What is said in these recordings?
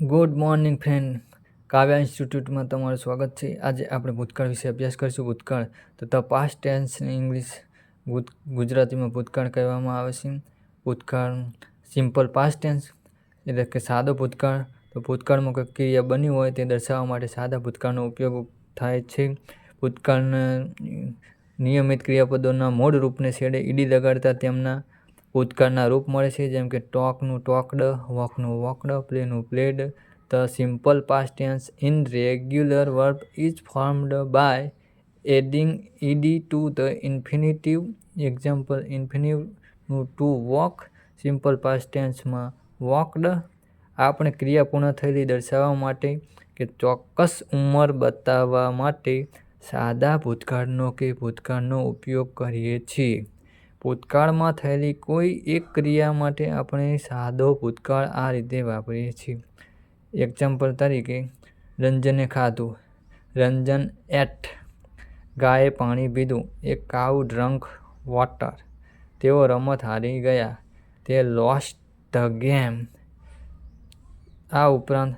Good morning friend. કાવ્યા ઇન્સ્ટિટ્યૂટમાં તમારું સ્વાગત છે. આજે આપણે ભૂતકાળ વિશે અભ્યાસ કરીશું. ભૂતકાળ તથા પાસ્ટ ટેન્સ ઇંગ્લિશ ગુજરાતીમાં ભૂતકાળ કહેવામાં આવે છે. ભૂતકાળ સિમ્પલ પાસ્ટ ટેન્સ એટલે કે સાદો ભૂતકાળ. તો ભૂતકાળમાં કોઈ ક્રિયા બની હોય તે દર્શાવવા માટે સાદા ભૂતકાળનો ઉપયોગ થાય છે. ભૂતકાળના નિયમિત ક્રિયાપદોના મૂળ રૂપને છેડે ઈડી લગાડતા તેમના ભૂતકાળના રૂપ મળે છે, જેમ કે ટોકનું ટોકડ, વોકનું walked, પ્લેનું played, the simple past tense in regular verb is formed by adding E D to the infinitive, example ઇન્ફિનિવનું to walk, simple past ટેન્સમાં વોકડ. આપણે ક્રિયા પૂર્ણ થયેલી દર્શાવવા માટે કે ચોક્કસ ઉંમર બતાવવા માટે સાદા ભૂતકાળનો કે ભૂતકાળનો ઉપયોગ કરીએ છીએ. ભૂતકાળમાં થયેલી કોઈ એક ક્રિયા માટે આપણે સાદો ભૂતકાળ આ રીતે વાપરીએ છીએ. એક્ઝામ્પલ તરીકે, રંજને ખાધું. રંજન એટ ગાયે પાણી પીધું. એ કાઉ ડ્રંક વોટર તેઓ રમત હારી ગયા. તે લોસ્ટ ધ ગેમ આ ઉપરાંત,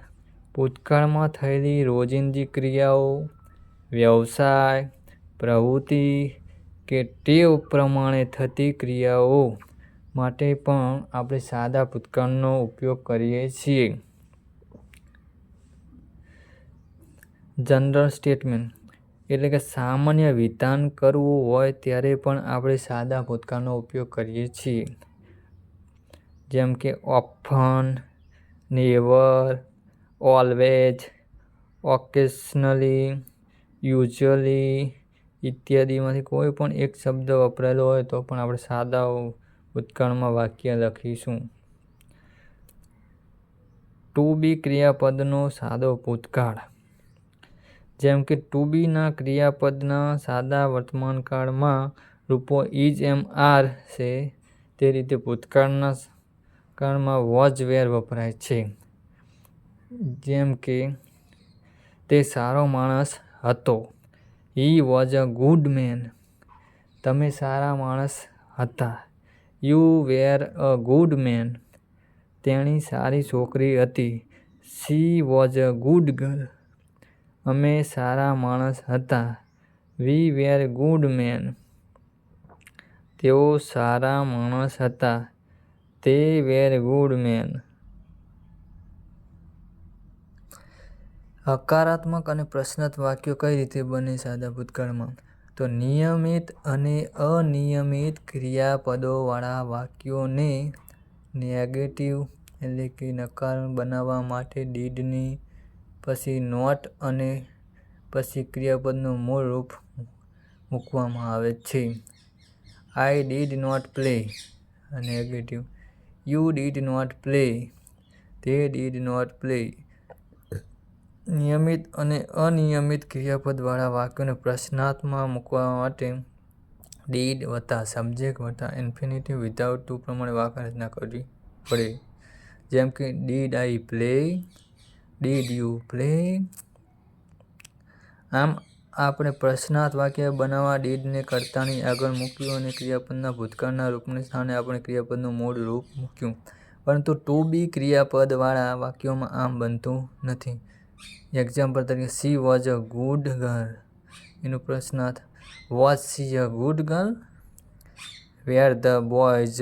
ભૂતકાળમાં થયેલી રોજિંદી ક્રિયાઓ, વ્યવસાય, પ્રવૃત્તિ કે ટેવ પ્રમાણે થતી ક્રિયાઓ માટે પણ આપણે સાદા ભૂતકાળનો ઉપયોગ કરીએ છીએ. General statement. એટલે કે સામાન્ય વિધાન કરવું હોય ત્યારે પણ આપણે સાદા ભૂતકાળનો ઉપયોગ કરીએ છીએ. જેમ કે often never always occasionally usually ઇત્યાદિમાંથી કોઈ પણ એક શબ્દ વપરાયેલો હોય તો પણ આપણે સાદા ભૂતકાળમાં વાક્ય લખીશું. ટુ બી ક્રિયાપદનો સાદો ભૂતકાળ. જેમ કે, ટુ બીના ક્રિયાપદના સાદા વર્તમાનકાળમાં રૂપો ઇઝ એમ આર છે, તે રીતે ભૂતકાળના કાળમાં વોચ વેર વપરાય છે. જેમ કે, તે સારો માણસ હતો he was a good man તમે સારા માણસ હતા. You were a good man તેણી સારી છોકરી હતી. She was a good girl અમે સારા માણસ હતા. વી વેર ગુડ મેન તેઓ સારા માણસ હતા. તે વેર ગુડ મેન હકારાત્મક અને પ્રશ્નાર્થ વાક્યો કઈ રીતે બને સાદા ભૂતકાળમાં? તો નિયમિત અને અનિયમિત ક્રિયાપદોવાળા વાક્યોને નેગેટિવ એટલે કે નકાર બનાવવા માટે ડીડની પછી નોટ અને પછી ક્રિયાપદનું મૂળ રૂપ મૂકવામાં આવે છે. I did not play negative you did not play તે ડીડ નોટ પ્લે નિયમિત અને અનિયમિત ક્રિયાપદવાળા વાક્યોને પ્રશ્નાર્થમાં મૂકવા માટે ડીડ વત્તા સબ્જેક્ટ વત્તા ઇન્ફિનિટિવ વિધાઉટ ટુ પ્રમાણે વાક્ય રચના કરવી પડે. જેમ કે, did I play? Did you play? આમ, આપણે પ્રશ્નાર્થ વાક્ય બનાવવા ડીડને કર્તાની આગળ મૂક્યું અને ક્રિયાપદના ભૂતકાળના રૂપને સ્થાને આપણે ક્રિયાપદનું મૂળ રૂપ મૂક્યું. પરંતુ ટુ બી ક્રિયાપદવાળા વાક્યોમાં આમ બનતું નથી. એક્ઝામ્પલ તરીકે she was a good girl એનો પ્રશ્નાર્થ was she a good girl were the boys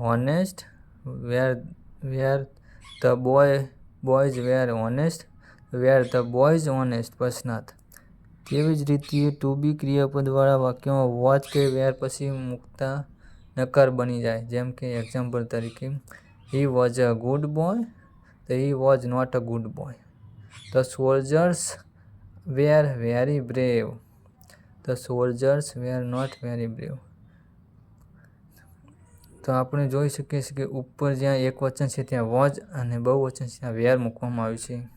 honest were were the boy boys were honest were the boys honest પ્રશ્નાર્થ તેવી જ રીતે ટુ બી ક્રિયાપદવાળા વાક્યોમાં વોચ કે વેર પછી મૂકતા નકાર બની જાય? જેમ કે એક્ઝામ્પલ તરીકે he was a good boy તો he was not a good boy The soldiers were very brave. The soldiers were not very brave. તો આપણે જોઈ શકીએ છીએ કે ઉપર જ્યાં એક વચન છે, ત્યાં વોચ અને બહુ વચન છે, ત્યાં વેર મૂકવામાં આવ્યું છે.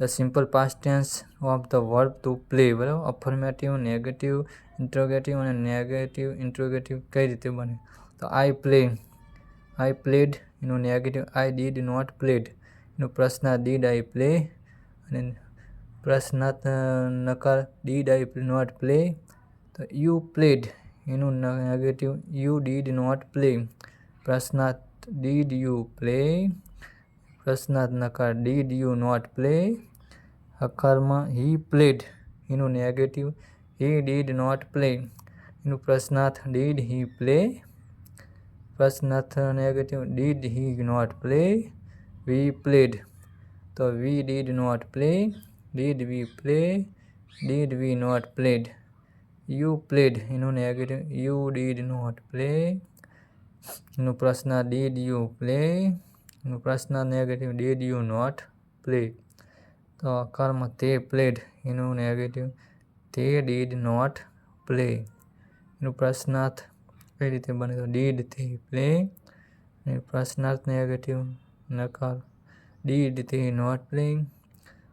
The simple past tense of the verb to play બરાબર? અફર્મેટિવ નેગેટિવ ઇન્ટ્રોગેટિવ અને નેગેટિવ ઇન્ટ્રોગેટિવ કઈ રીતે બને? તો આઈ પ્લે આઈ પ્લેડ એનું negative I did not played એનું પ્રશ્ન ડીડ આઈ પ્લે અને પ્રશ્નાર્થ નકાર ડીડ આઈ નોટ પ્લે તો યુ પ્લેડ એનું negative you did not play પ્રશ્નાર્થ ડીડ યુ પ્લે પ્રશ્નાર્થ, નકાર ડીડ યુ નોટ પ્લે હકારમાં હી પ્લેડ એનું negative he did not play એનું પ્રશ્નાર્થ ડીડ હી પ્લે પ્રશ્નાર્થ negative did he not play we played તો we did not play did we play did we not played you played એનું negative you did not play એનું પ્રશ્ન did you play એનું પ્રશ્ન negative did you not play તો કર્મ તે played એનું નેગેટિવ તે ડીડ નોટ પ્લે એનું પ્રશ્નાર્થ કઈ રીતે બને તો ડીડ તે પ્લે અને પ્રશ્નાર્થ નેગેટિવ નકાર ડીડ તે નોટ પ્લેઇંગ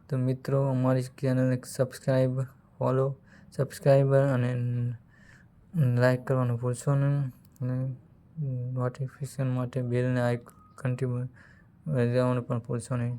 તો મિત્રો, અમારી ચેનલને સબસ્ક્રાઈબ ફોલો સબસ્ક્રાઈબર અને લાઈક કરવાનું ભૂલશો નહીં. અને નોટિફિકેશન માટે બેલને આઇકન જવાનું પણ ભૂલશો નહીં.